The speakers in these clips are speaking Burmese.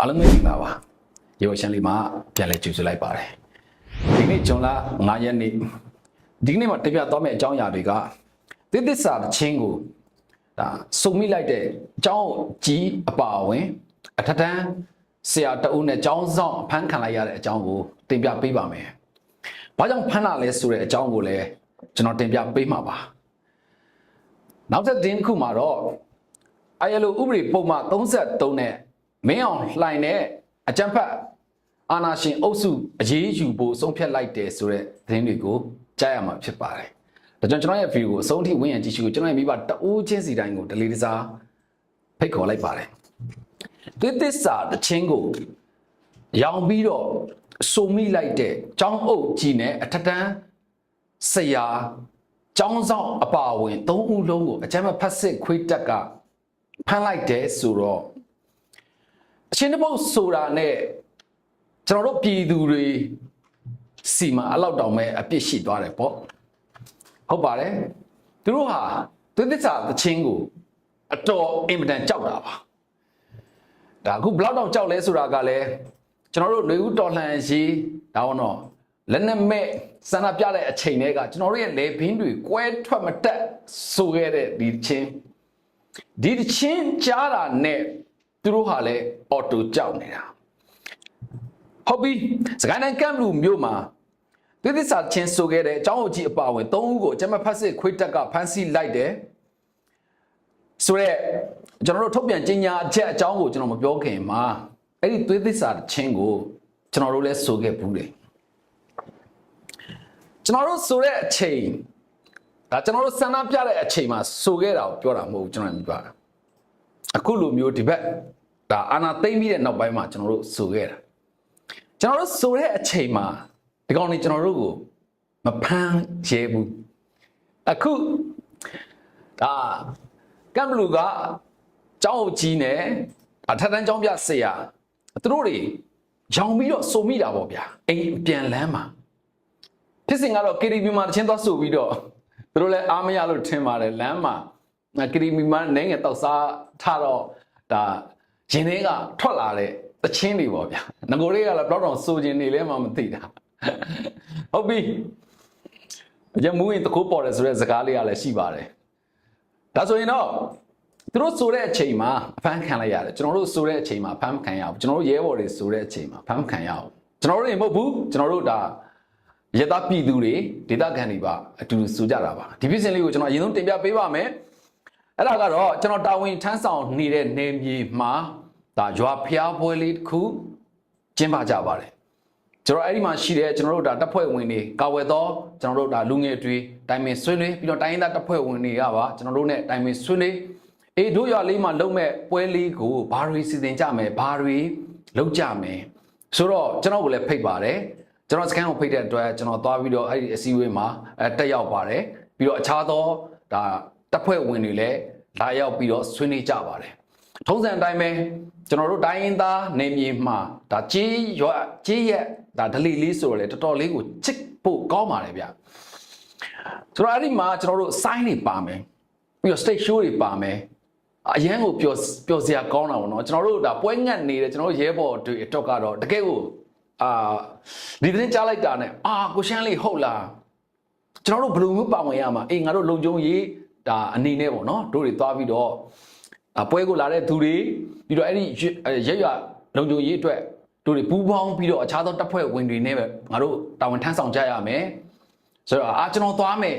အားလုံးပဲမင်္ဂလာပါရေရှန်လေးမှာပြန်လဲကြိုဆိုလိုက်ပါတယ်ဒီနေ့ဂျွန်လာ9ရက်နေ့ဒီနေ့မှာတပြသွားမယ့်အကြောင်းအရာတွေကသစ်သစ္စာတစ်ချင်းကိုဒါစုံမိလိုက်တဲ့အကြောင်းကြီးအပါအဝင်အထက်တန်းဆရာတအုပ်နဲ့အကြောင်းဆောင်ဖမ်းခံလိုက်ရတဲ့အကြောင်းကိုတင်ပြပေးပါမယ်ဘာကြောင့်ဖမ်းတာလဲဆိုတဲ့အကြောင်းကိုလည်းကျွန်တော်တင်ပြပေးမှာပါနောက်တစ်တင်းတစ်ခုမှာတော့ ILO ဥပဒေပုံမှန်33နဲ့ မင်းအောင်လှိုင်နဲ့အကြံဖတ်အာနာရှင်အုပ်စုအရေးယူဖို့ဆုံးဖြတ်လိုက်တယ်ဆိုတဲ့သတင်းတွေကိုကြားရမှာဖြစ်ပါတယ်။ဒါကြောင့်ကျွန်တော်ရဲ့ဗီဒီယိုကိုအဆုံးထိဝင်ရကြည့်ရှုကိုကျွန်တော်ရဲ့မိဘတအိုးချင်းစီတိုင်းကိုဒလေးတစားဖိတ်ခေါ်လိုက်ပါတယ်။ဒီသစ္စာတစ်ချင်းကိုရောင်ပြီးတော့စုံမိလိုက်တဲ့ចောင်းအုပ်ကြီးနဲ့အထက်တန်းဆရာចောင်းဆောင်အပါအဝင်၃ဦးလုံးကိုအကြမ်းဖတ်စစ်ခွေးတက်ကဖမ်းလိုက်တယ်ဆိုတော့ အချင်းတစ်ပုတ်ဆိုတာနဲ့ကျွန်တော်တို့ပြည်သူတွေစီမှာအလောက်တောင်မဲ့အပြစ်ရှိသွားတယ်ပေါ့ဟုတ်ပါတယ်သူတို့ဟာသူသစ္စာသချင်းကိုအတော်အင်မတန်ကြောက်တာပါဒါအခုဘလောက်တောင်ကြောက်လဲဆိုတာကလည်းကျွန်တော်တို့ຫນွေဦးတော်လှန်ရေးဒါတော့တော့လက်နက်မဲ့စန္ဒပြတဲ့အချိန်တွေကကျွန်တော်တို့ရဲ့လေဘင်းတွေကွဲထွက်မတက်ဆိုခဲ့တဲ့ဒီချင်းဒီတချင်းကြားတာနဲ့ သူတို့ဟာလည်းအော်တိုကြောက်နေတာဟုတ်ပြီစကိုင်းတိုင်းကမ်ဘလူမြို့မှာသစ္စာချင်းဆိုခဲ့တဲ့အကြောင်းအကြီးအပါအဝင်၃ဦးကိုအကြမ်းဖက်စစ်ခွေးတက်ကဖမ်းဆီးလိုက်တယ်ဆိုတော့ကျွန်တော်တို့ထုတ်ပြန်ကြေညာအချက်အကြောင်းကိုကျွန်တော်မပြောခင်မှာအဲ့ဒီသွေးသစ္စာချင်းကိုကျွန်တော်တို့လည်းဆိုခဲ့ဘူးတယ်ကျွန်တော်တို့ဆိုတဲ့အချိန်ဒါကျွန်တော်တို့ဆန္ဒပြတဲ့အချိန်မှာဆိုခဲ့တာကိုပြောတာမဟုတ်ဘူးကျွန်တော်မြင်ပါအခုလိုမျိုးဒီဘက် ဒါအာနာသိမ့်ပြီးတဲ့နောက်ပိုင်းမှာကျွန်တော်တို့ဆိုခဲ့တာကျွန်တော်တို့ဆိုတဲ့အချိန်မှာဒီကောင်တွေကျွန်တော်တို့ကိုမဖမ်းရဲဘူးအခုဒါကမ်ဘလူကကျောင်းအုပ်ကြီးနဲ့အထက်တန်းကျောင်းပြဆရာသူတို့တွေရောင်ပြီးတော့စုံမိတာပေါ့ဗျာအိမ်ပြန်လန်းမှာဖြစ်စဉ်ကတော့ KTV မှာတချင်းသွားဆိုပြီးတော့သူတို့လည်းအားမရလို့ထင်ပါတယ်လမ်းမှာကရီမီမှာနိုင်ငယ်တောက်စားထတော့ဒါ ရင်တွေကထွက်လာတဲ့တချင်းတွေပေါ့ဗျာငကိုတွေကလည်းဘလောက်တော့စိုးခြင်းနေလဲမှမသိတာဟုတ်ပြီရမူရင်တကူပေါ်တယ်ဆိုတဲ့စကားလေးကလည်းရှိပါတယ်ဒါဆိုရင်တော့သူတို့ဆိုတဲ့အချိန်မှာအဖမ်းခံလိုက်ရတယ်ကျွန်တော်တို့ဆိုတဲ့အချိန်မှာဖမ်းမခံရဘူးကျွန်တော်တို့ရဲဘော်တွေဆိုတဲ့အချိန်မှာဖမ်းမခံရဘူးကျွန်တော်တို့တွေမဟုတ်ဘူးကျွန်တော်တို့ဒါရသပြည်သူတွေဒေသခံတွေပါအတူတူဆိုကြတာပါဒီဖြစ်စဉ်လေးကိုကျွန်တော်အရင်ဆုံးတင်ပြပေးပါမယ်အဲ့ဒါကတော့ကျွန်တော်တာဝန်ထမ်းဆောင်နေတဲ့နေမြေမှာ ဒါရွာဖျားပွဲလေးတစ်ခုကျင်းပကြပါတယ်ကျွန်တော်အဲ့ဒီမှာရှိတဲ့ကျွန်တော်တို့ဒါတပ်ဖွဲ့ဝင်တွေကာဝယ်သောကျွန်တော်တို့ဒါလူငယ်တွေတိုင်ပင်ဆွေးနွေးပြီးတော့တိုင်းရင်းသားတပ်ဖွဲ့ဝင်တွေကပါကျွန်တော်တို့ ਨੇ တိုင်ပင်ဆွေးနွေးအေးတို့ရွာလေးမှာလုံမဲ့ပွဲလေးကိုဘာတွေစီစဉ်ကြမယ်ဘာတွေလုပ်ကြမယ်ဆိုတော့ကျွန်တော်ကိုလည်းဖိတ်ပါတယ်ကျွန်တော်စကန်ကိုဖိတ်တဲ့အတွက်ကျွန်တော်သွားပြီးတော့အဲ့ဒီအစည်းအဝေးမှာအဲတက်ရောက်ပါတယ်ပြီးတော့အခြားသောဒါတပ်ဖွဲ့ဝင်တွေလည်းလာရောက်ပြီးတော့ဆွေးနွေးကြပါတယ် ထုံးစံအတိုင်းပဲကျွန်တော်တို့တိုင်းရင်းသားနေမြေမှာဒါကြေးရွာကြေးရက်ဒါဒလီလေးဆိုတော့လေတော်တော်လေးကိုချစ်ဖို့ကောင်းပါတယ်ဗျဆိုတော့အဲ့ဒီမှာကျွန်တော်တို့ sign တွေပါမယ်ပြီးတော့ stage show တွေပါမယ်အရန်ကိုပျော်ပျော်စရာကောင်းတာပေါ့နော်ကျွန်တော်တို့ဒါပွဲငတ်နေတဲ့ကျွန်တော်တို့ရဲဘော်တွေအတွက်ကတော့တကယ်ကိုအာဒီသတင်းကြားလိုက်တာနဲ့အာကိုရှမ်းလေးဟုတ်လားကျွန်တော်တို့ဘယ်လိုမျိုးပါဝင်ရမှာအေးငါတို့လုံခြုံရေးဒါအနေနဲ့ပေါ့နော်တို့တွေသွားပြီးတော့အ ပွဲကိုလာတဲ့သူတွေပြီးတော့အဲ့ဒီရက်ရွလုံခြုံရေးအတွက်တို့တွေပူးပေါင်းပြီးတော့အခြားသောတပ်ဖွဲ့ဝင်တွေနဲ့ပဲငါတို့တာဝန်ထမ်းဆောင်ကြရမယ်ဆိုတော့အာကျွန်တော်သွားမယ်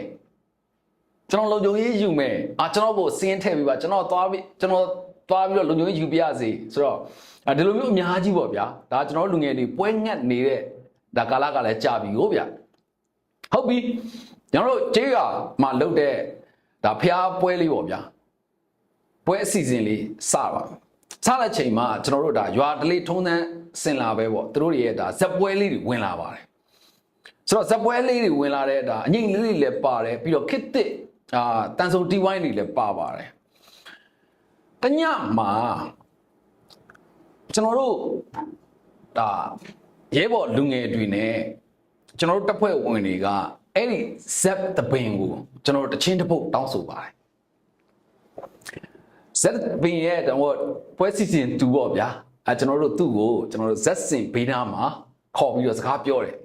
ကျွန်တော်လုံခြုံရေးယူမယ်အာကျွန်တော်ကိုစင်းထည့်ပြီးပါကျွန်တော်သွားပြီးကျွန်တော်သွားပြီးတော့လုံခြုံရေးယူပြရစီဆိုတော့ဒီလိုမျိုးအများကြီးပေါ့ဗျာဒါကျွန်တော်လူငယ်တွေပွဲငတ်နေတဲ့ဒါကာလကလည်းကြာပြီဟုတ်ဗျာဟုတ်ပြီကျွန်တော်တို့ကျေးရွာမှာလုပ်တဲ့ဒါဖျားပွဲလေးပေါ့ဗျာ ပွဲအစီအစဉ်လေးစပါစတဲ့ချိန်မှာကျွန်တော်တို့ဒါရွာတလေးထုံးတန်းစင်လာပဲပေါ့သူတို့ရဲ့ဒါဇက်ပွဲလေးတွေဝင်လာပါတယ်ဆိုတော့ဇက်ပွဲလေးတွေဝင်လာတဲ့ဒါအငိမ့်လေးတွေလည်းပါတယ်ပြီးတော့ခစ်တစ်အာတန်ဆုံတီဝိုင်းတွေလည်းပါပါတယ်တညမှာကျွန်တော်တို့ဒါရဲဘော်လူငယ်တွေနဲ့ကျွန်တော်တို့တပ်ဖွဲ့ဝင်တွေကအဲ့ဒီဇက်တပင်ကိုကျွန်တော်တို့တချင်းတစ်ပုတ်တောင်းဆိုပါတယ် ဇက်ပင်ရဲ့တော့ပွဲစီစဉ်တူပေါ့ဗျာအဲကျွန်တော်တို့သူ့ကိုကျွန်တော်တို့ဇက်စင်ဘေးနားမှာခေါ်ပြီးတော့စကားပြောတယ်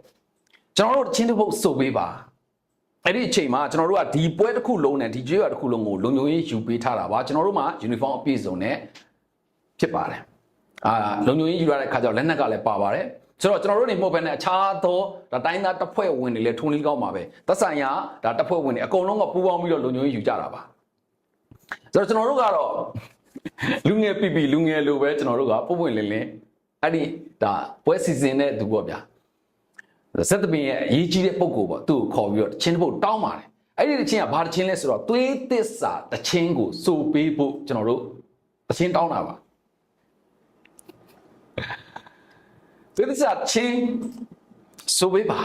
ကျွန်တော်တို့ချင်းတစ်ပုတ်စုပ်ပေးပါအဲ့ဒီအချိန်မှာကျွန်တော်တို့ကဒီပွဲတစ်ခုလုံးနဲ့ဒီကျွေးရတစ်ခုလုံးကိုလုံခြုံရေးယူပေးထားတာပါကျွန်တော်တို့မှာယူနီဖောင်းအပြည့်စုံနဲ့ဖြစ်ပါတယ်အာလုံခြုံရေးယူရတဲ့ခါကျတော့လက်နက်ကလည်းပါပါတယ်ဆိုတော့ကျွန်တော်တို့နေမဟုတ်ဘဲနဲ့အခြားသောဒါတိုင်းသားတပ်ဖွဲ့ဝင်တွေလည်းထုံးလေးကောင်းပါပဲသက်ဆိုင်ရာဒါတပ်ဖွဲ့ဝင်တွေအကုန်လုံးကပူးပေါင်းပြီးတော့လုံခြုံရေးယူကြတာပါ ဆိုတော့ကျွန်တော်တို့ကတော့လူငယ်ပြပြလူငယ်လိုပဲကျွန်တော်တို့ကပုံပွင့်လင်းလင်းအဲ့ဒီဒါပွဲစီစဉ်တဲ့သူပေါ့ဗျာဇက်တပင်ရဲ့အရေးကြီးတဲ့ပုံကိုပေါ့သူ့ကိုခေါ်ပြီးတော့တချင်းတစ်ပုတ်တောင်းပါတယ်အဲ့ဒီတချင်းကဘာတချင်းလဲဆိုတော့သွေးသစ္စာတချင်းကိုစိုးပေးဖို့ကျွန်တော်တို့တချင်းတောင်းတာပါသွေးသစ္စာတချင်းစိုးပေးပါ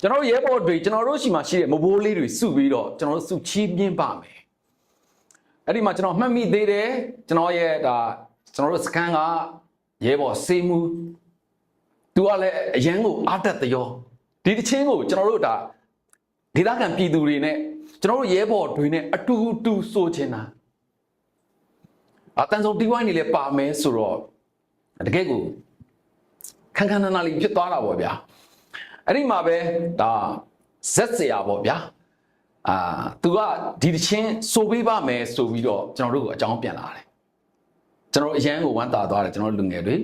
ကျွန်တော်တို့ရဲဘော်တွေကျွန်တော်တို့ရှိမှရှိတဲ့မဘိုးလေးတွေစုပြီးတော့ကျွန်တော်တို့စုချီးပြင်းပါမယ် အဲ့ဒီမှာကျွန်တော်မှတ်မိသေးတယ်ကျွန်တော်ရဲ့ဒါကျွန်တော်တို့စကန်ကရဲဘော်စေမှုသူကလည်းအရန်ကိုအားတက်သရောဒီတချင်းကိုကျွန်တော်တို့ဒါဒေသခံပြည်သူတွေနဲ့ကျွန်တော်တို့ရဲဘော်တွေနဲ့အတူတူဆိုချင်တာအတန်ဆုံးဒီဝိုင်းနေလဲပါမယ်ဆိုတော့တကယ်ကိုခန်းခန်းနာနာလေးဖြစ်သွားတာပေါ့ဗျာအဲ့ဒီမှာပဲဒါဇက်စရာပေါ့ဗျာ အာသူကဒီတချင်းဆိုပေးပါမယ်ဆိုပြီးတော့ကျွန်တော်တို့ကိုအကြောင်းပြန်လာတယ်ကျွန်တော်တို့အရန်ကိုဝမ်းသာသွားတယ်ကျွန်တော်တို့လူငယ်တွေ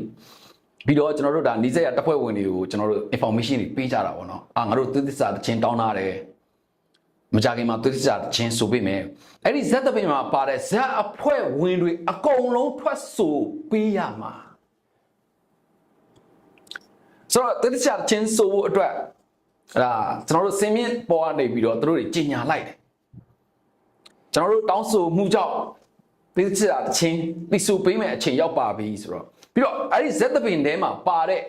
ပြီးတော့ကျွန်တော်တို့ဒါနီးစက်ရတပ်ဖွဲ့ဝင်တွေကိုကျွန်တော်တို့ information တွေပေးကြတာပေါ့နော်အာငါတို့သူသစ္စာတချင်းတောင်းထားတယ်မကြခင်မှာသူသစ္စာတချင်းဆိုပေးမယ်အဲ့ဒီဇက်တပင်မှာပါတဲ့ဇက်အဖွဲ့ဝင်တွေအကုန်လုံးထွက်ဆိုပေးရမှာဆိုတော့သူသစ္စာတချင်းဆိုဖို့အတွက် အဲ့ဒါကျွန်တော်တို့စင်မြင့်ပေါ်ကနေပြီးတော့သူတို့တွေကြီးညာလိုက်တယ်ကျွန်တော်တို့တောင်းဆိုမှုကြောင့်သိချတာတစ်ချင်းသိဆိုပေးမယ်အချိန်ရောက်ပါပြီဆိုတော့ပြီးတော့အဲ့ဒီဇက်သပင်ထဲမှာပါတဲ့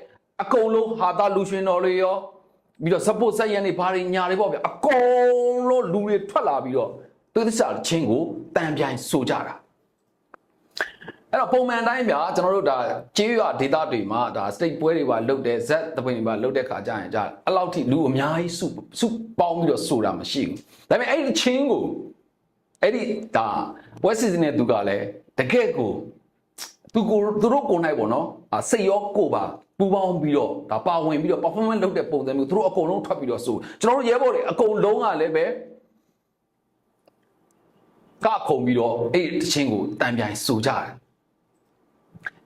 အကုန်လုံးဟာတာလူရှင်တော်တွေရောပြီးတော့ support ဆက်ရန်တွေဘာတွေညာတွေပေါ့ဗျအကုန်လုံးလူတွေထွက်လာပြီးတော့သိချတာတစ်ချင်းကိုတန်ပြိုင်ဆိုကြတာ အဲ့တော့ပုံမှန်တိုင်းဗျာကျွန်တော်တို့ဒါကျေးရွာဒေသတွေမှာဒါ state ပွဲတွေပါလုပ်တဲ့ဇက်သပင်တွေပါလုပ်တဲ့ခါကျရင်ကြာအဲ့လောက်ထိလူအများကြီးစုစုပေါင်းပြီးတော့ဆိုတာမရှိဘူးဒါပေမဲ့အဲ့ဒီချင်းကိုအဲ့ဒီဒါပွဲစီစဉ်တဲ့သူကလည်းတကယ့်ကိုသူကိုသူတို့ကိုယ်နိုင်ပေါ့နော်အာစိတ်ရောကိုယ်ပါပူပေါင်းပြီးတော့ဒါပါဝင်ပြီးတော့ performance လုပ်တဲ့ပုံစံမျိုးသူတို့အကုန်လုံးထွက်ပြီးတော့ဆိုကျွန်တော်တို့ရဲဘော်တွေအကုန်လုံးကလည်းပဲကခုံပြီးတော့အဲ့ဒီတချင်းကိုတန်ပြိုင်ဆိုကြတယ်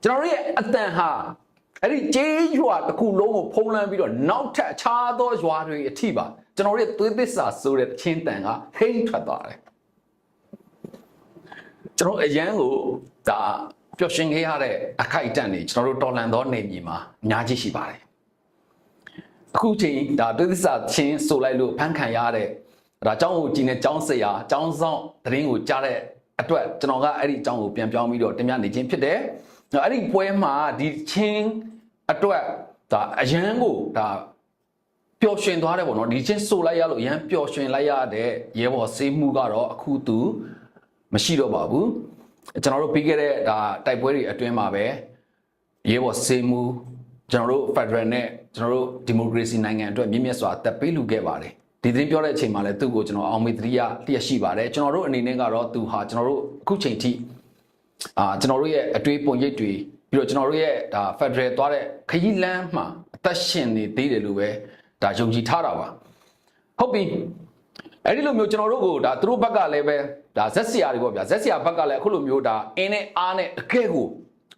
ကျွန်တော်တို့ရဲ့အတန်ဟာအဲ့ဒီကျေးရွာတစ်ခုလုံးကိုဖုံးလန်းပြီးတော့နောက်ထပ်အခြားသောရွာတွေအထိပါကျွန်တော်တို့ရဲ့သွေးသစ္စာဆိုတဲ့ချင်းတန်ကဟိမ့်ထွက်သွားတယ်ကျွန်တော်အရန်ကိုဒါပျော်ရွှင်ခဲ့ရတဲ့အခိုက်အတန့်တွေကျွန်တော်တို့တော်လန်သောနေမြေမှာအများကြီးရှိပါတယ်အခုချိန်ဒါသွေးသစ္စာချင်းဆိုလိုက်လို့ဖန်ခံရတဲ့ဒါအကြောင်းကိုကြည့်နေအကြောင်းဆရာအကြောင်းဆောင်သတင်းကိုကြားတဲ့အတွက်ကျွန်တော်ကအဲ့ဒီအကြောင်းကိုပြန်ပြောင်းပြီးတော့တင်ပြနေခြင်းဖြစ်တယ်။ အဲ့ဒီပွဲမှာဒီချင်းအတွက်ဒါအရန်ကိုဒါပျော်ရွှင်သွားတယ်ပေါ့နော်ဒီချင်းဆိုလိုက်ရလို့အရန်ပျော်ရွှင်လိုက်ရတဲ့ရဲဘော်စေးမှုကတော့အခုသူမရှိတော့ပါဘူး။ကျွန်တော်တို့ပြီးခဲ့တဲ့ဒါတိုက်ပွဲတွေအတွင်းမှာပဲရဲဘော်စေးမှုကျွန်တော်တို့ Federal နဲ့ကျွန်တော်တို့ Democracy နိုင်ငံအတွက်မြင့်မြတ်စွာတက်ပေးလူခဲ့ပါတယ်။ဒီသတင်းပြောတဲ့အချိန်မှာလည်းသူ့ကိုကျွန်တော်အောင်မေတ္တရိယလျက်ရှိပါတယ်ကျွန်တော်တို့အနေနဲ့ကတော့သူဟာကျွန်တော်တို့အခုချိန်ထိ အာကျွန်တော်တို့ရဲ့အတွေးပုံရိပ်တွေပြီးတော့ကျွန်တော်တို့ရဲ့ဒါ Federal သွားတဲ့ခရီးလမ်းမှာအသက်ရှင်နေသေးတယ်လို့ပဲဒါယုံကြည်ထားတာပါဟုတ်ပြီအဲ့ဒီလိုမျိုးကျွန်တော်တို့ကိုဒါသူတို့ဘက်ကလည်းပဲဒါဇက်ဆရာတွေပေါ့ဗျာဇက်ဆရာဘက်ကလည်းအခုလိုမျိုးဒါအင်းနဲ့အားနဲ့အကဲကို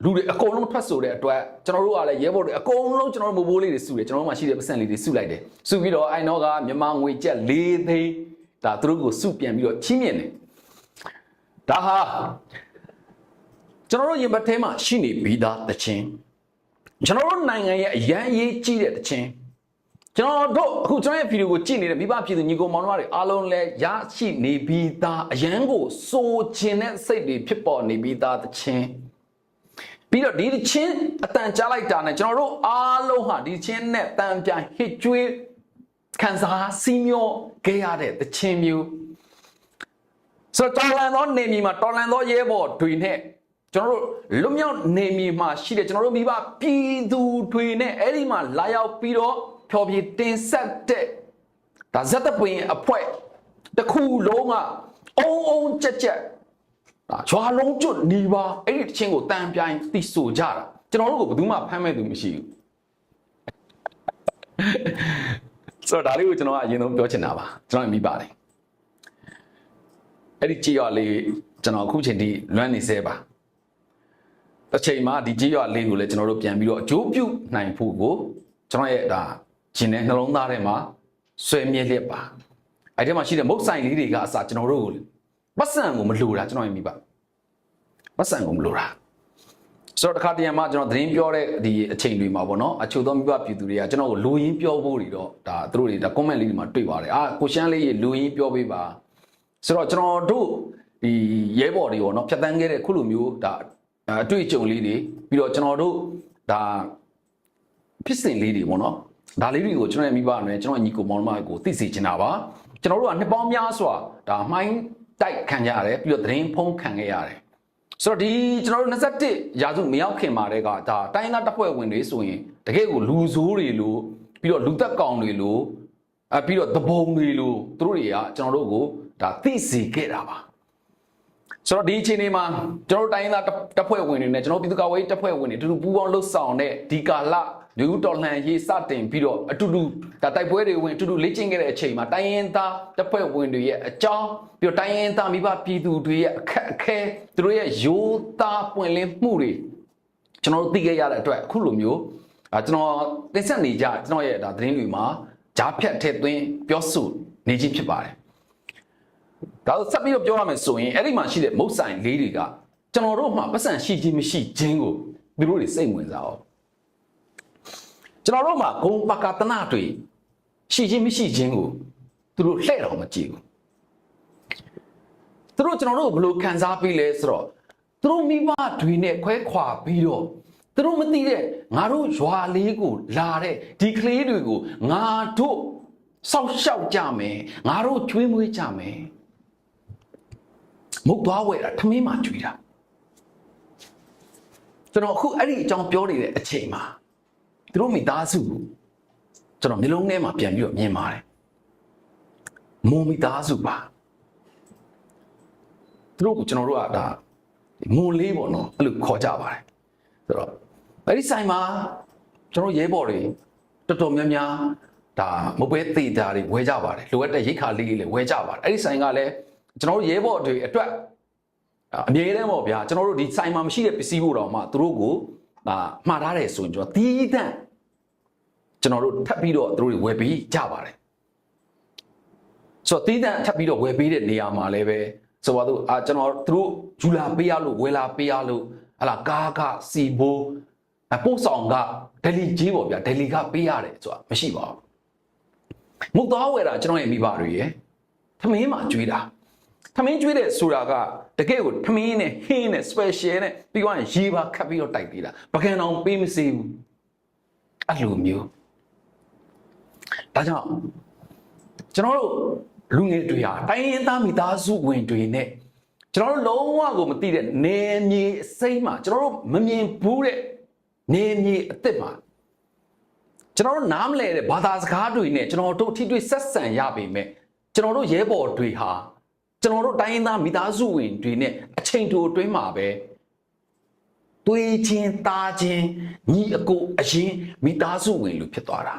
လူတွေအကုန်လုံးထွက်ဆိုတဲ့အတွက်ကျွန်တော်တို့ကလည်းရဲဘော်တွေအကုန်လုံးကျွန်တော်တို့မိုးဘိုးလေးတွေစုတယ်ကျွန်တော်တို့မှရှိတဲ့ပတ်စံလေးတွေစုလိုက်တယ်စုပြီးတော့အိုင်နောကမြန်မာငွေကျပ်၄သိန်းဒါသူတို့ကိုစုပြန်ပြီးတော့ချီးမြှင့်တယ်ဒါဟာ ကျွန်တော်တို့ရင်ဘတ်ထဲမှာရှိနေပြီးသားတခြင်းကျွန်တော်တို့နိုင်ငံရဲ့အရန်အရေးကြီးတဲ့တခြင်းကျွန်တော်တို့အခုကျွန်တော်ရဲ့ဗီဒီယိုကိုကြည့်နေတဲ့မိဘပြည်သူညီကိုမောင်နှမတွေအားလုံးလည်းရရှိနေပြီးသားအရန်ကိုစိုးခြင်းတဲ့စိတ်တွေဖြစ်ပေါ်နေပြီးသားတခြင်းပြီးတော့ဒီတချင်းအတန်ကြားလိုက်တာနဲ့ကျွန်တော်တို့အားလုံးဟာဒီချင်းနဲ့တန်ပြန်ဟစ်ကျွေးခံစားစီးမျောခဲ့ရတဲ့တချင်းမျိုးဆိုတော့တော်လန်သောနေမီမှာတော်လန်သောရဲဘော်တွေနဲ့ ကျွန်တော်တို့လွတ်မြောက်နေမီမှာရှိတဲ့ကျွန်တော်တို့မိဘပြည်သူတွေနဲ့အဲ့ဒီမှာလာရောက်ပြီးတော့ဖျော်ဖြေတင်ဆက်တဲ့ဒါဇက်တပွင့်အဖွဲ့တစ်ခုလုံးကအုံအုံကြက်ကြက်ဒါရွာလုံးကျွတ်နေပါအဲ့ဒီတချင်းကိုတန်ပြိုင်သိဆိုကြတာကျွန်တော်တို့ကိုဘယ်သူမှဖမ်းမဲ့သူမရှိဘူးဆိုတော့ဒါလေးကိုကျွန်တော်ကအရင်ဆုံးပြောချင်တာပါကျွန်တော်မိပါတယ်အဲ့ဒီကြေးရွာလေးကျွန်တော်အခုချိန်ထိလွမ်းနေသေးပါ တစ်ချိန်မှာဒီကြေးရွာလေးကိုလည်းကျွန်တော်တို့ပြန်ပြီးတော့အကျိုးပြုနိုင်ဖို့ကိုကျွန်တော်ရဲ့ဒါဂျင်းနဲ့နှလုံးသားထဲမှာဆွဲမြဲလျက်ပါအဲ့ဒီမှာရှိတဲ့မုတ်ဆိုင်လေးတွေကအစားကျွန်တော်တို့ကိုပတ်စံကိုမလိုတာကျွန်တော်ရဲ့မိပါပတ်စံကိုမလိုတာဆိုတော့တစ်ခါတည်းမှာကျွန်တော်သတင်းပြောတဲ့ဒီအချိန်တွေမှာပေါ့နော်အချို့သောမိဘပြည်သူတွေကကျွန်တော်ကိုလိုရင်းပြောဖို့တွေတော့ဒါသူတို့တွေဒါ comment လေးတွေမှာတွေ့ပါတယ်အာကိုရှမ်းလေးရေလိုရင်းပြောပေးပါဆိုတော့ကျွန်တော်တို့ဒီရဲဘော်တွေပေါ့နော်ဖြတ်တန်းခဲ့တဲ့ခုလိုမျိုးဒါ အတွေ့အကြုံလေးတွေပြီးတော့ကျွန်တော်တို့ဒါဖြစ်စဉ်လေးတွေပေါ့နော်ဒါလေးတွေကိုကျွန်တော်ရဲ့မိဘနဲ့ကျွန်တော်ညီကိုမောင်နှမကိုသိစေချင်တာပါကျွန်တော်တို့ကနှစ်ပေါင်းများစွာဒါမှိုင်းတိုက်ခံကြရတယ်ပြီးတော့သတင်းဖုံးခံခဲ့ရတယ်ဆိုတော့ဒီကျွန်တော်တို့21ရာစုမရောက်ခင်မှာတည်းကဒါတိုင်းသားတပ်ဖွဲ့ဝင်တွေဆိုရင်တကယ့်ကိုလူဆိုးတွေလို့ပြီးတော့လူသက်ကောင်တွေလို့အပြီးတော့တဘုံတွေလို့သူတို့တွေကကျွန်တော်တို့ကိုဒါသိစေခဲ့တာပါ ဆိုတော့ဒီအချိန်လေးမှာကျွန်တော်တို့တိုင်းသားတပ်ဖွဲ့ဝင်တွေနဲ့ကျွန်တော်ပြည်သူ့ကာကွယ်ရေးတပ်ဖွဲ့ဝင်တွေအတူတူပူးပေါင်းလှုပ်ဆောင်တဲ့ဒီကာလလူဦးတော်လှန်ရေးစတင်ပြီးတော့အတူတူဒါတိုက်ပွဲတွေဝင်အတူတူလေ့ကျင့်ခဲ့တဲ့အချိန်မှာတိုင်းရင်းသားတပ်ဖွဲ့ဝင်တွေရဲ့အကြောင်းပြီးတော့တိုင်းရင်းသားမိဘပြည်သူတွေရဲ့အခက်အခဲသူတို့ရဲ့ရိုးသားပွင့်လင်းမှုတွေကျွန်တော်တို့သိခဲ့ရတဲ့အတွက်အခုလိုမျိုးအာကျွန်တော်တင်ဆက်နေကြကျွန်တော်ရဲ့ဒါသတင်းတွေမှာဂျားဖြတ်ထည့်သွင်းပြောဆိုနေခြင်းဖြစ်ပါတယ် ဒါဆိုဆက်ပြီးတော့ပြောရမယ်ဆိုရင်အဲ့ဒီမှာရှိတဲ့မုတ်ဆိုင်လေးတွေကကျွန်တော်တို့မှပတ်စံရှိခြင်းမရှိခြင်းကိုသူတို့တွေစိတ်ဝင်စားအောင်ကျွန်တော်တို့မှာဂုံပကတနာတွေရှိခြင်းမရှိခြင်းကိုသူတို့လှဲ့တော်မကြည့်ဘူးသူတို့ကျွန်တော်တို့ဘယ်လိုခံစားပြီးလဲဆိုတော့သူတို့မိဘတွေနဲ့ခွဲခွာပြီးတော့သူတို့မသိတဲ့ငါတို့ရွာလေးကိုလာတဲ့ဒီကလေးတွေကိုငါတို့စောက်ရှောက်ကြမယ်ငါတို့ကျွေးမွေးကြမယ် မုတ်သွားဝဲတာထမင်းမှကျွေးတာကျွန်တော်အခုအဲ့ဒီအကြောင်းပြောနေတဲ့အချိန်မှာသူတို့မိသားစုကိုကျွန်တော်မျိုးလုံးထဲမှာပြန်ပြီးတော့မြင်ပါတယ်မုံမိသားစုပါသူတို့ကိုကျွန်တော်တို့ကဒါမုံလေးပေါ့နော်အဲ့လိုခေါ်ကြပါတယ်ဆိုတော့အဲ့ဒီဆိုင်မှာကျွန်တော်ရဲဘော်တွေတော်တော်များများဒါမပွဲသေးတာတွေဝဲကြပါတယ်လိုအပ်တဲ့ရိတ်ခါလေးလေးလည်းဝဲကြပါတယ်အဲ့ဒီဆိုင်ကလည်း ကျွန်တော်တို့ရဲဘော်တွေအတွက်အမြဲတမ်းပေါ့ဗျာကျွန်တော်တို့ဒီဆိုင်မှာမရှိတဲ့ပစ္စည်းဖို့တော့မှသူတို့ကိုအာမှားထားတယ်ဆိုရင်ကျွန်တော်တီးတန့်ကျွန်တော်တို့ထပ်ပြီးတော့သူတို့တွေဝယ်ပေးကြပါတယ်ဆိုတော့တီးတန့်ထပ်ပြီးတော့ဝယ်ပေးတဲ့နေရာမှာလည်းပဲဆိုပါတော့အာကျွန်တော်သူတို့ယူလာပေးရလို့ဝယ်လာပေးရလို့ဟလာကားကစီဘိုးအပို့ဆောင်ကဒယ်လီကြီးပေါ့ဗျာဒယ်လီကပေးရတယ်ဆိုတာမရှိပါဘူးမုတ်သားဝယ်တာကျွန်တော်ရဲ့မိဘတွေရယ်သမင်းမှာကျွေးတာ သမင်းကျွေးတဲ့ဆိုတာကတကယ့်ကိုသမင်းနဲ့ဟင်းနဲ့ special နဲ့ပြီးတော့ရေပါခတ်ပြီးတော့တိုက်ပေးတာပကံအောင်ပေးမစေဘူးအဲ့လိုမျိုးဒါကြောင့်ကျွန်တော်တို့လူငယ်တွေဟာတိုင်းရင်းသားမိသားစုဝင်တွေနဲ့ကျွန်တော်တို့လုံးဝကိုမသိတဲ့နေမြေအစိမ်းမှာကျွန်တော်တို့မမြင်ဘူးတဲ့နေမြေအစ်စ်မှာကျွန်တော်တို့နားမလဲတဲ့ဘာသာစကားတွေနဲ့ကျွန်တော်တို့ထိတွေ့ဆက်ဆံရပေမဲ့ကျွန်တော်တို့ရဲဘော်တွေဟာ ကျွန်တော်တို့တိုင်းရင်းသားမိသားစုဝင်တွေနဲ့အချိန်တိုအတွင်းမှာပဲတွေးချင်းသားချင်းညီအကိုအရင်မိသားစုဝင်လို့ဖြစ်သွားတာ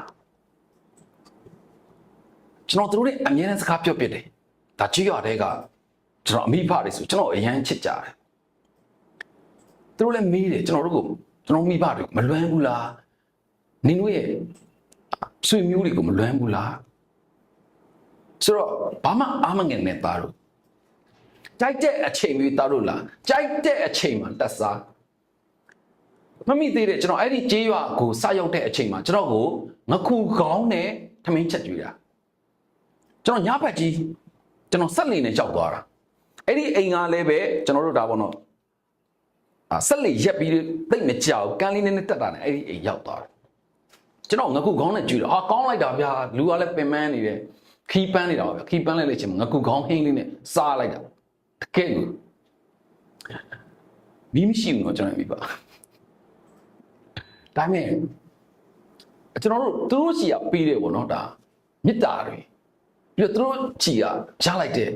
ကျွန်တော်တို့တွေအမြဲတမ်းစကားပြောပြတယ်ဒါကြည့်ရတဲ့ကကျွန်တော်အမိဖတွေဆိုကျွန်တော်အရန်ချစ်ကြတယ်သူတို့လည်းမေးတယ်ကျွန်တော်တို့ကိုကျွန်တော်မိဘတွေမလွမ်းဘူးလားနင်တို့ရဲ့ဆွေမျိုးတွေကိုမလွမ်းဘူးလားဆိုတော့ဘာမှအားမငယ်နဲ့သားတို့ ကြိုက်တဲ့အချိန်မျိုးသားတို့လားကြိုက်တဲ့အချိန်မှာတက်စားမမိသေးတဲ့ကျွန်တော်အဲ့ဒီကြေးရွာကိုစရောက်တဲ့အချိန်မှာကျွန်တော်ကိုငခုကောင်းနဲ့ထမင်းချက်ကြွေးတာကျွန်တော်ညဘက်ကြီးကျွန်တော်ဆက်လီနဲ့ကြောက်သွားတာအဲ့ဒီအိမ်ကလည်းပဲကျွန်တော်တို့ဒါပေါ့နော်အာဆက်လီရက်ပြီးတိတ်မကြောက်ကန်းလေးနဲ့တက်တာနဲ့အဲ့ဒီအိမ်ရောက်သွားတယ်ကျွန်တော်ငခုကောင်းနဲ့ကြွေးတော့ဟာကောင်းလိုက်တာဗျာလူကလည်းပင်ပန်းနေတယ်ခီးပန်းနေတာပါဗျာခီးပန်းလိုက်လိုက်ချင်းငခုကောင်းဟင်းလေးနဲ့စားလိုက်တာ တကယ်ကိုမီးမရှိဘူးเนาะကျွန်တော်မိပါဒါမဲ့ကျွန်တော်တို့သူတို့ချီကပေးတယ်ပေါ့เนาะဒါမေတ္တာတွေပြီးတော့သူတို့ချီကရလိုက်တဲ့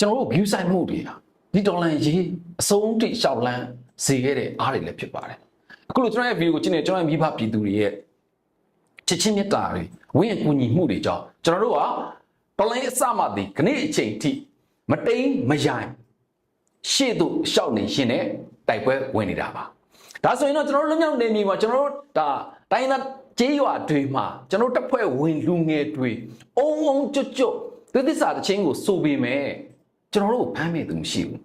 ကျွန်တော်တို့ view site မှုတွေဟာဒီဒေါ်လာရေးအစုံတိလျှောက်လန်းစေခဲ့တဲ့အားတွေလည်းဖြစ်ပါတယ် အခုလိုကျွန်တော်ရဲ့ဗီဒီယိုကိုကြည့်နေကျွန်တော်ရဲ့မိဘပြည်သူတွေရဲ့ချစ်ချင်းမြတ်တာတွေဝင်းအကူညီမှုတွေကြောင့်ကျွန်တော်တို့ကတော်လိုင်းအစမှသည်ခနေ့အချိန်ထိ မတိန်မယိုင်ရှေ့သို့ရှောက်နေရှင်နဲ့တိုက်ပွဲဝင်နေတာပါဒါဆိုရင်တော့ကျွန်တော်တို့လွတ်မြောက်နေပြီမှာကျွန်တော်တို့ဒါတိုင်းသားကျေးရွာတွေမှာကျွန်တော်တို့တပ်ဖွဲ့ဝင်လူငယ်တွေအုံအုံကျွတ်ကျွတ်သစ္စာတစ်ချင်းကိုစိုးပေမဲ့ကျွန်တော်တို့ကိုဖမ်းမဲ့သူမရှိဘူး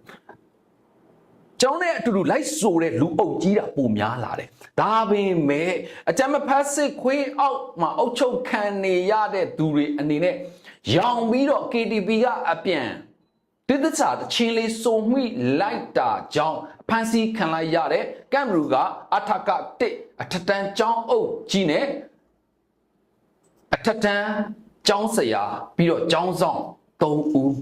ကျောင်းနဲ့အတူတူလိုက်ဆိုတဲ့လူအုပ်ကြီးတာပုံများလာတယ်။ဒါပင်မဲ့အကြမ်းမဖက်စစ်ခွေးအောက်မှာအုပ်ချုပ်ခံနေရတဲ့သူတွေအနေနဲ့ရောင်ပြီးတော့ KTP ကအပြန် တိတ္တစာတချင်းလေးစုံမိလိုက်တာကြောင့်ဖန်စီခံလိုက်ရတဲ့ကမ်ဘရူကအထကတစ်အထက်တန်းကျောင်းအုပ်ကြီးနဲ့အထက်တန်းကျောင်းဆရာပြီးတော့ကျောင်းဆောင်၃ဦး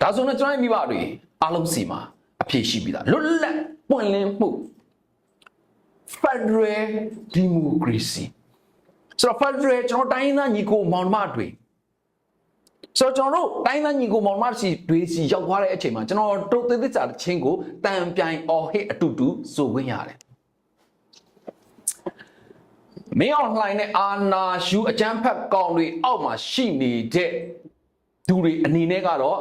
ဒါဆိုတော့ကျွန်တော်ရဲ့မိဘတွေအားလုံးစီမှာအဖြေရှိပြီးသားလွတ်လပ်ပွင့်လင်းမှု Federal Democracy ဆိုတော့ Federal ကျွန်တော်တိုင်းရင်းသားညီကိုမောင်နှမတွေ ဆိုတော့ကျွန်တော်တို့တိုင်းရင်းသားညီကိုမောင်နှမရှိတွေစီရောက်သွားတဲ့အချိန်မှာကျွန်တော်တို့သေသေးချာတစ်ချင်းကိုတန်ပြိုင်အော်ဟစ်အတူတူဆိုဝင်ရတယ်မင်းအောင်လှိုင်နဲ့အာနာရှူအကျန်းဖက်ကောင်တွေအောက်မှာရှိနေတဲ့သူတွေအနေနဲ့ကတော့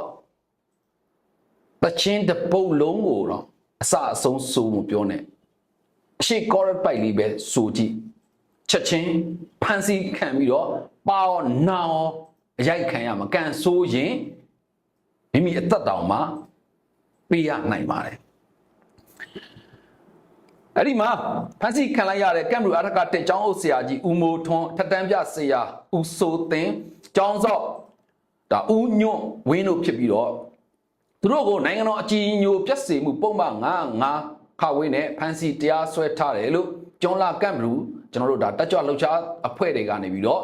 တချင်းတစ်ပုတ်လုံးကိုတော့အစအဆုံးဆိုမပြောနဲ့အရှိကောရပိုက်လေးပဲဆိုကြည့်ချက်ချင်းဖန်စီခံပြီးတော့ပါရောနာရော အရိုက်ခံရမှာကန်ဆိုးရင်မိမိအသက်တောင်မှပေးရနိုင်ပါတယ်အဲ့ဒီမှာဖန်စီခံလိုက်ရတဲ့ကမ်ဘရူအထက်ကတက်ကျောင်းအုပ်ဆရာကြီးဦးမိုးထွန်းထက်တန်းပြဆရာဦးစိုးသင်ကျောင်းစောက်ဒါဦးညွန့်ဝင်းတို့ဖြစ်ပြီးတော့သူတို့ကိုနိုင်ငံတော်အကြီးအညိုပြက်စေမှုပုံမှန်9ခါဝင်းနဲ့ဖန်စီတရားစွဲထားတယ်လို့ကျောင်းလာကမ်ဘရူကျွန်တော်တို့ဒါတက်ကြွလှုပ်ရှားအဖွဲ့တွေကနေပြီးတော့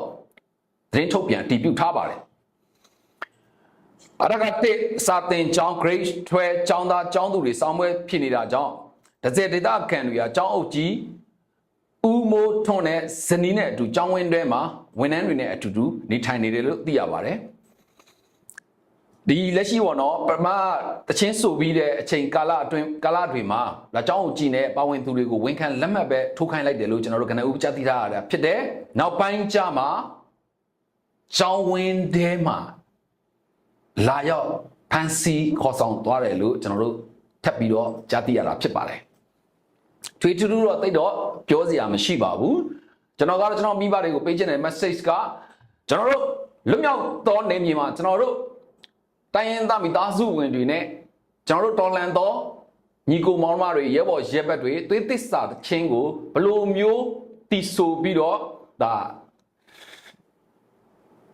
သတင်းထုတ်ပြန်တည်ပြုထားပါတယ်အရကတက်စာတင်ကျောင်း grade 12ကျောင်းသားကျောင်းသူတွေစောင်းပွဲဖြစ်နေတာကြောင့်ဒဇယ်ဒေတာခံတွေကကျောင်းအုပ်ကြီးဦးမိုးထွန်းနဲ့ဇနီးနဲ့အတူကျောင်းဝင်းတွဲမှာဝန်ထမ်းတွေနဲ့အတူတူနေထိုင်နေတယ်လို့သိရပါတယ်ဒီလက်ရှိပေါ့နော်ပထမတချင်းဆိုပြီးတဲ့အချိန်ကာလအတွင်းကာလတွေမှာလာကျောင်းကိုကြည်နေပါဝင်သူတွေကိုဝန်ခံလက်မှတ်ပဲထိုးခိုင်းလိုက်တယ်လို့ကျွန်တော်တို့ကနဦးကြားသိထားရတာဖြစ်တယ်နောက်ပိုင်းကျမှ ကျောင်းဝင်းထဲမှာလာရောက်ဖန်စီခေါ်ဆောင်သွားတယ်လို့ကျွန်တော်တို့ထပ်ပြီးတော့ကြားသိရတာဖြစ်ပါတယ်ထွေထူးထူးတော့တိတ်တော့ပြောစရာမရှိပါဘူးကျွန်တော်ကတော့ကျွန်တော်မိဘတွေကိုပေးချင်တဲ့ message ကကျွန်တော်တို့လွတ်မြောက်သောနေမြေမှာကျွန်တော်တို့တိုင်းရင်းသားမိသားစုဝင်တွေနဲ့ကျွန်တော်တို့တော်လန်သောညီကိုမောင်နှမတွေရဲဘော်ရဲဘက်တွေသွေးသစ္စာတစ်ချင်းကိုဘလိုမျိုးတီဆိုပြီးတော့ဒါ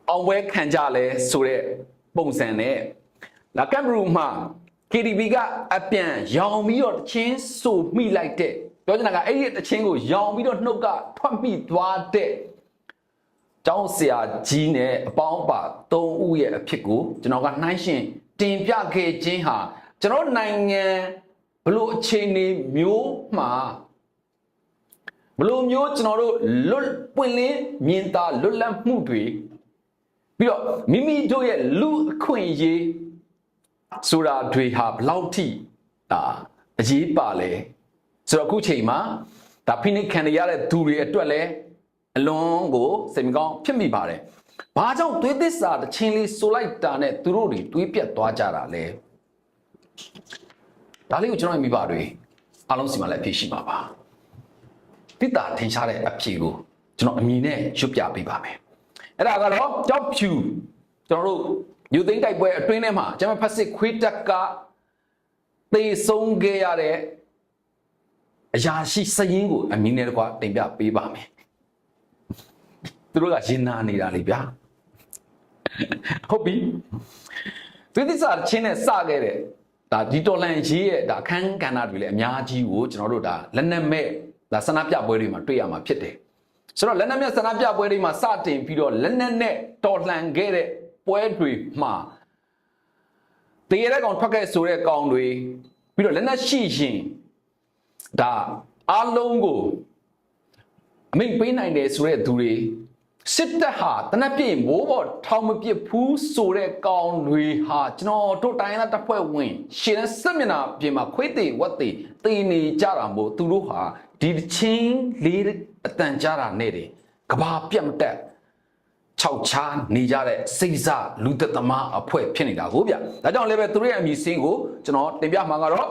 အောင်ပွဲခံကြလဲဆိုတဲ့ပုံစံနဲ့လာကမ်ဘရူမှာ KDB ကအပြန်ရောင်ပြီးတော့တချင်းဆိုမိလိုက်တဲ့ပြောချင်တာကအဲ့ဒီတချင်းကိုရောင်ပြီးတော့နှုတ်ကထွက်မိသွားတဲ့ကျောင်းဆရာကြီးနဲ့အပေါင်းပါ၃ဦးရဲ့အဖြစ်ကိုကျွန်တော်ကနှိုင်းရှင်တင်ပြခဲ့ခြင်းဟာကျွန်တော်နိုင်ငံဘလို့အခြေအနေမျိုးမှာဘလို့မျိုးကျွန်တော်တို့လွတ်ပွင့်လင်းမြင်သာလွတ်လပ်မှုတွေ ပြီးတော့မိမိတို့ရဲ့လူအခွင့်အရေးဆိုတာတွေဟာဘလောက်ထိဒါအရေးပါလဲဆိုတော့အခုချိန်မှာဒါဖိနိခံရတဲ့သူတွေအတွက်လည်းအလွန်ကိုစိတ်မကောင်းဖြစ်မိပါတယ်။ဘာကြောင့်သွေးသစ္စာတစ်ချင်းလေးဆိုလိုက်တာနဲ့သူတို့တွေတွေးပြတ်သွားကြတာလဲ။ဒါလေးကိုကျွန်တော်မိဘတွေအားလုံးစီမံလည်းအဖြေရှိပါပါ။တိတာထင်ရှားတဲ့အဖြေကိုကျွန်တော်အမိနဲ့ရွတ်ပြပေးပါမယ်။ အဲ့ဒါကတော့ကြောက်ဖြူကျွန်တော်တို့ယူသိန်းတိုက်ပွဲအတွင်းထဲမှာကျွန်တော်ဖက်စစ်ခွေးတက်ကသေဆုံးခဲ့ရတဲ့အရာရှိစရင်ကိုအမင်းနဲ့တကွာတင်ပြပေးပါမယ်သူတို့ကရင်နာနေတာလေဗျာဟုတ်ပြီသူသစ္စာချင်းနဲ့စခဲ့တဲ့ဒါဒီတော်လန်ရေးရဲ့ဒါအခန်းကဏ္ဍတွေလည်းအများကြီးကိုကျွန်တော်တို့ဒါလက်နက်မဲ့ဒါဆန္ဒပြပွဲတွေမှာတွေ့ရမှာဖြစ်တယ် ဆိုတော့လက်နက်မဲ့ဆန္ဒပြပွဲတွေမှာစတင်ပြီးတော့လက်နက်နဲ့တော်လှန်ခဲ့တဲ့ပွဲတွေမှာတရေတဲ့ကောင်ထွက်ခဲ့ဆိုတဲ့ကောင်တွေပြီးတော့လက်နက်ရှိရင်ဒါအားလုံးကိုအမိတ်ပေးနိုင်တယ်ဆိုတဲ့သူတွေ စစ်တပ်ဟာတနက်ပြည့်မိုးပေါ်ထောင်မပစ်ဘူးဆိုတဲ့ကောင်တွေဟာကျွန်တော်တို့တိုင်းသားတပ်ဖွဲ့ဝင်ရှင်တဲ့စစ်မျက်နှာပြင်မှာခွေးသေးဝက်သေးတေနေကြတာမို့သူတို့ဟာဒီချင်းလေးအတန်ကြတာနဲ့တယ်ကဘာပြတ်မတက်ခြောက်ချားနေကြတဲ့စိတ်ဆလူသက်သမားအဖွဲ့ဖြစ်နေတာကိုဗျဒါကြောင့်လည်းပဲသူတို့ရဲ့အမည်စင်းကိုကျွန်တော်တင်ပြမှာကတော့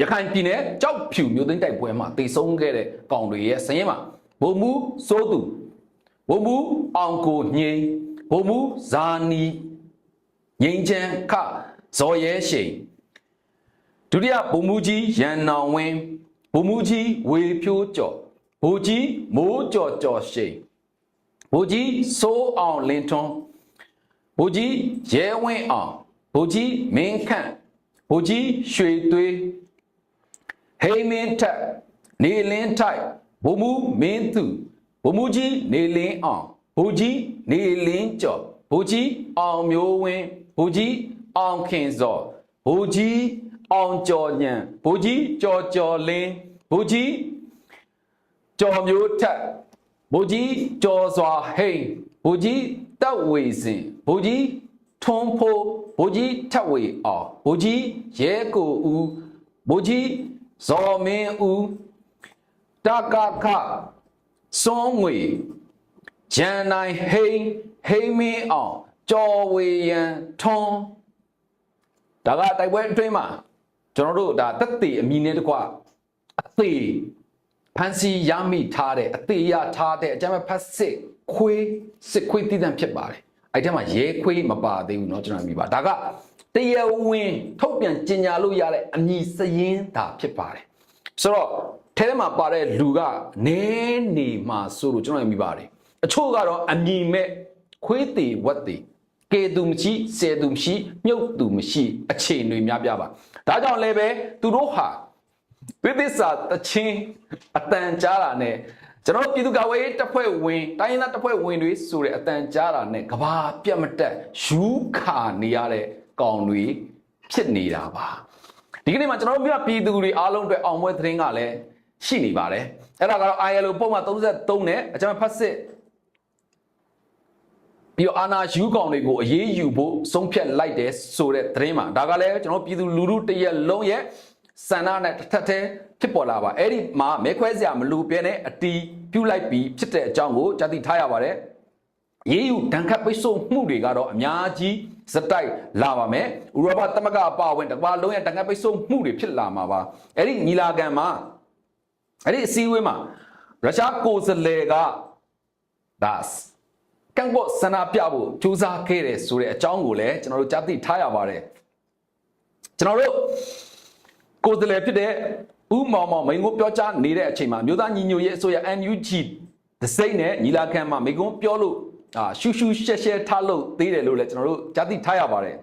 ရခိုင်ပြည်နယ်ကြောက်ဖြူမြို့သိမ်းတိုက်ပွဲမှာတေဆုံးခဲ့တဲ့ကောင်တွေရဲ့စရင်မှာဘုံမူစိုးသူ ဘုံမူအောင်ကိုညိန်ဘုံမူဇာနီငိန်ချန်ခဇော်ရဲရှိန်ဒုတိယဘုံမူကြီးရန်နောင်ဝင်းဘုံမူကြီးဝေဖြိုးကျော်ဘိုလ်ကြီးမိုးကျော်ကျော်ရှိန်ဘိုလ်ကြီးစိုးအောင်လင်းထွန်းဘိုလ်ကြီးရဲဝင်းအောင်ဘိုလ်ကြီးမင်းခန့်ဘိုလ်ကြီးရွှေသွေးဟိမင်းထက်နေလင်းထိုက်ဘုံမူမင်းသူ ဘုံမူကြီးနေလင်းအောင်ဘိုလ်ကြီးနေလင်းကျော်ဘိုလ်ကြီးအောင်မျိုးဝင်းဘိုလ်ကြီးအောင်ခင်စောဘိုလ်ကြီးအောင်ကျော်ညံဘိုလ်ကြီးကျော်ကျော်လင်းဘိုလ်ကြီးကျော်မျိုးထက်ဘိုလ်ကြီးကျော်စွာဟိန်ဘိုလ်ကြီးတက်ဝေစင်ဘိုလ်ကြီးထွန်းဖိုးဘိုလ်ကြီးထက်ဝေအောင်ဘိုလ်ကြီးရဲကိုဦးဘိုလ်ကြီးဇော်မင်းဦးတကခ စွန်ငွေဂျန်နိုင်ဟိန်ဟိမင်းအောင်ကျော်ဝေရန်ထွန်းဒါကတိုက်ပွဲအတွင်းမှာကျွန်တော်တို့ဒါတက်တေအမီနဲ့တကွအသေးဖန်စီရမိထားတဲ့အသေးရထားတဲ့အကြမ်းဖက်စစ်ခွေးစစ်ခွေးတည်တံ့ဖြစ်ပါတယ်အဲ့ထဲမှာရဲခွေးမပါသေးဘူးเนาะကျွန်တော်မြင်ပါဒါကတရားဝင်ထုတ်ပြန်ကြေညာလို့ရတဲ့အမည်စရင်ဒါဖြစ်ပါတယ်ဆိုတော့ ထဲထဲမှာပါတဲ့လူကနည်းနေမှာဆိုလို့ကျွန်တော်မြင်ပါတယ်အချို့ကတော့အမည်မဲ့ခွေးသေးဝက်သေးကေသူမရှိဆယ်သူမရှိမြုပ်သူမရှိ အခြေအနေများပြပါဒါကြောင့်လည်းပဲသူတို့ဟာပြသစ္စာတချင်းအတန်ကြားတာနဲ့ကျွန်တော်ပြည်သူ့ကာကွယ်ရေးတပ်ဖွဲ့ဝင်တိုင်းရင်းသားတပ်ဖွဲ့ဝင်တွေဆိုတဲ့အတန်ကြားတာနဲ့ကဘာပြတ်မတက်ယူခါနေရတဲ့ကောင်တွေဖြစ်နေတာပါဒီကနေ့မှာကျွန်တော်တို့မြို့ပြည်သူတွေအားလုံးအတွက်အောင်ပွဲသတင်းကလည်း ရှိနေပါတယ်အဲ့ဒါကတော့ ILO ပုံမှန်33နဲ့အကြမ်းဖက်စစ်ပြီးတော့အာနာယူကောင်တွေကိုအရေးယူဖို့ဆုံးဖြတ်လိုက်တယ်ဆိုတဲ့သတင်းမှာဒါကလည်းကျွန်တော်ပြည်သူလူထုတရက်လုံးရဲ့စန္ဒနဲ့တစ်ထက်တည်းဖြစ်ပေါ်လာပါအဲ့ဒီမှာမဲခွဲစရာမလိုပြဲနဲ့အတီးပြုတ်လိုက်ပြီးဖြစ်တဲ့အကြောင်းကိုကြားသိထားရပါတယ်ရေးယူတန်ခတ်ပိတ်ဆို့မှုတွေကတော့အများကြီးစတိုက်လာပါမယ်ဥရောပသမဂ္ဂအပါအဝင်တကမ္ဘာလုံးရဲ့တန်ခတ်ပိတ်ဆို့မှုတွေဖြစ်လာမှာပါအဲ့ဒီညီလာခံမှာ အဲ့ဒီအစည်းအဝေးမှာရုရှားကိုယ်စားလှယ်ကဒါကံကောဆန္ဒပြဖို့ကြိုးစားခဲ့တယ်ဆိုတဲ့အကြောင်းကိုလည်းကျွန်တော်တို့ကြားသိထားရပါတယ်ကျွန်တော်တို့ကိုယ်စားလှယ်ဖြစ်တဲ့ဦးမောင်မောင်မိန်ကိုပြောကြားနေတဲ့အချိန်မှာမြို့သားညီညွတ်ရေးအစိုးရ NUG ဒစိမ့်နဲ့ညီလာခံမှာမိကွန်းပြောလို့အာရှူရှူရှက်ရှက်ထားလို့သေးတယ်လို့လည်းကျွန်တော်တို့ကြားသိထားရပါတယ်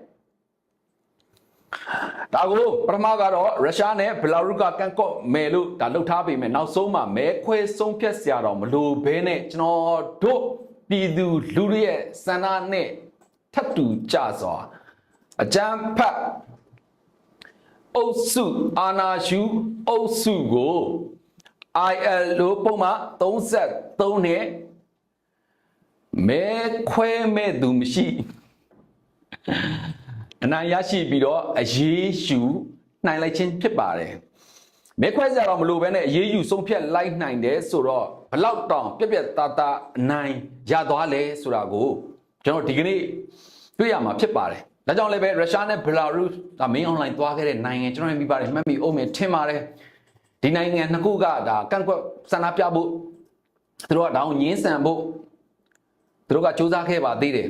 ဒါကိုပထမကတော့ရုရှားနဲ့ဘလာရုကကန်ကော့မယ်လို့ဒါလှုပ်ထားပေမဲ့နောက်ဆုံးမှမဲခွဲဆုံးဖြတ်စရာတော့မလိုဘဲနဲ့ကျွန်တော်တို့ပြည်သူလူတွေရဲ့စန္ဒနဲ့ထပ်တူကြစွာအကြမ်းဖက်အုပ်စုအာနာရှူအုပ်စုကို ILO ပုံမှန်33နဲ့မဲခွဲမဲ့သူမရှိ အနိုင်ရရှိပြီးတော့အရေးရှူနိုင်လိုက်ခြင်းဖြစ်ပါတယ်မဲခွဲစရာတော့မလိုဘဲနဲ့အရေးယူဆုံးဖြတ်လိုက်နိုင်တယ်ဆိုတော့ဘလောက်တောင်ပြက်ပြက်သားသားအနိုင်ရသွားလဲဆိုတာကိုကျွန်တော်ဒီကနေ့တွေ့ရမှာဖြစ်ပါတယ်ဒါကြောင့်လည်းပဲရုရှားနဲ့ဘလာရုစ်ဒါမင်းအွန်လိုင်းသွားခဲ့တဲ့နိုင်ငံကျွန်တော်မြင်ပါတယ်မှတ်မိအောင်မယ်ထင်ပါတယ်ဒီနိုင်ငံနှစ်ခုကဒါကန့်ကွက်ဆန္ဒပြဖို့သူတို့ကဒါအောင်ညင်းဆန်ဖို့သူတို့ကစူးစမ်းခဲ့ပါသေးတယ်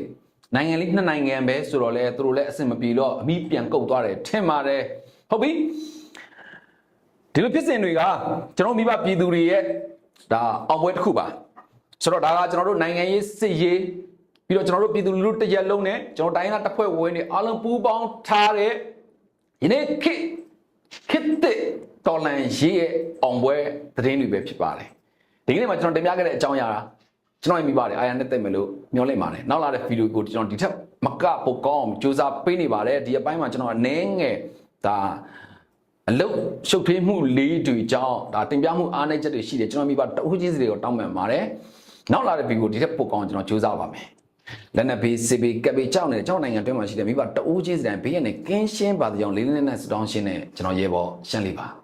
နိုင်ငံလေးနှစ်နိုင်ငံပဲဆိုတော့လေသူတို့လည်းအဆင်မပြေတော့အမိပြန်ကုတ်သွားတယ်ထင်ပါတယ်ဟုတ်ပြီဒီလိုဖြစ်စဉ်တွေကကျွန်တော်မိဘပြည်သူတွေရဲ့ဒါအောင်ပွဲတစ်ခုပါဆိုတော့ဒါကကျွန်တော်တို့နိုင်ငံရေးစစ်ရေးပြီးတော့ကျွန်တော်တို့ပြည်သူလူထုတစ်ရက်လုံးနဲ့ကျွန်တော်တိုင်းသားတပ်ဖွဲ့ဝင်တွေအားလုံးပူးပေါင်းထားတဲ့ယနေ့ခေတ်ခေတ်တဲ့တော်လန်ရေးရဲ့အောင်ပွဲသတင်းတွေပဲဖြစ်ပါတယ်ဒီကနေ့မှာကျွန်တော်တင်ပြခဲ့တဲ့အကြောင်းအရာ ကျွန်တော်မိပါတယ်အာရနဲ့တက်မယ်လို့မျှော်လင့်ပါတယ်နောက်လာတဲ့ဗီဒီယိုကိုကျွန်တော်ဒီထက်မကပိုကောင်းအောင်စူးစမ်းပေးနေပါတယ်ဒီအပိုင်းမှာကျွန်တော်အနေငယ်ဒါအလုတ်ရှုပ်ထွေးမှုလေးတွေကြောင့်ဒါတင်ပြမှုအားနည်းချက်တွေရှိတယ်ကျွန်တော်မိဘတအုပ်ကြီးစီတွေကိုတောင်းပန်ပါတယ်နောက်လာတဲ့ဗီဒီယိုဒီထက်ပိုကောင်းကျွန်တော်ကြိုးစားပါမယ်လက်နက်ဘေးစစ်ဘေးကပ်ဘေးကြောက်နေတဲ့ကြောက်နိုင်ငံတွင်းမှာရှိတဲ့မိဘတအိုးချင်းစတိုင်းဘေးရနဲ့ကင်းရှင်းပါတဲ့ကြောင့်လေးလေးနက်နက်စတောင်းရှင်းနဲ့ကျွန်တော်ရေပေါ်ရှင်းလေးပါ